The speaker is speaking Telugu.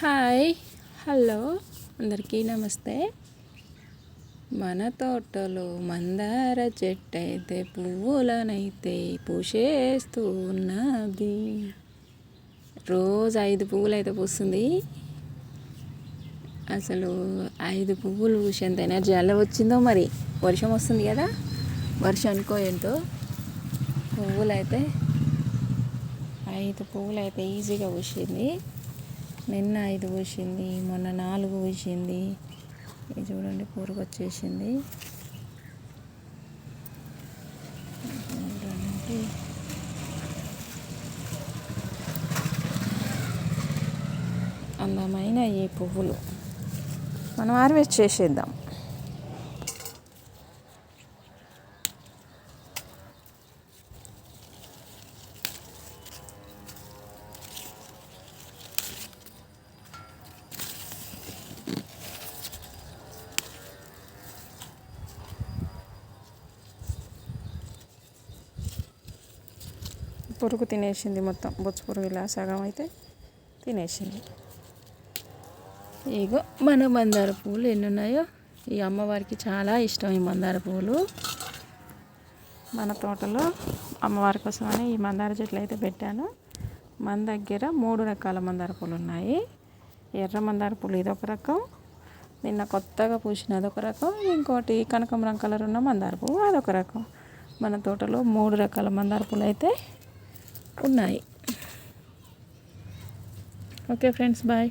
హాయ్ హలో అందరికీ నమస్తే. మన తోటలో మందార చెట్టు అయితే పువ్వులనైతే పూసేస్తూ ఉన్నది. రోజు ఐదు పువ్వులు అయితే పూస్తుంది. అసలు ఐదు పువ్వులు పూసేంత ఎనర్జీ అలా వచ్చిందో మరి? వర్షం వస్తుంది కదా? వర్షం అనుకో ఏంటో? పువ్వులు అయితే ఐదు పువ్వులు అయితే ఈజీగా పూసింది. నిన్న ఐదు పోసింది మొన్న నాలుగు పోసింది. ఇది చూడండి కూరకు వచ్చేసింది. అందమైన ఈ పువ్వులు. మనం ఆర్వేస్ట్ చేసేద్దాం. పురుగు తినేసింది మొత్తం. బొచ్చు పురుగు ఇలా సగం అయితే తినేసింది. ఇగో మన మందార పువ్వులు ఎన్ని ఉన్నాయో ఈ అమ్మవారికి చాలా ఇష్టం ఈ మందార పువ్వులు. మన తోటలో అమ్మవారి కోసమని ఈ మందార చెట్లు అయితే పెట్టాను. మన దగ్గర మూడు రకాల మందార పూలు ఉన్నాయి. ఎర్ర మందార పూలు ఇదొక రకం. నిన్న కొత్తగా పూసిన అదొక రకం. ఇంకోటి కనకమరం కలర్ ఉన్న మందార పువ్వు అదొక రకం. మన తోటలో మూడు రకాల మందార పూలు అయితే ఉన్నాయి ఓకే ఫ్రెండ్స్ బాయ్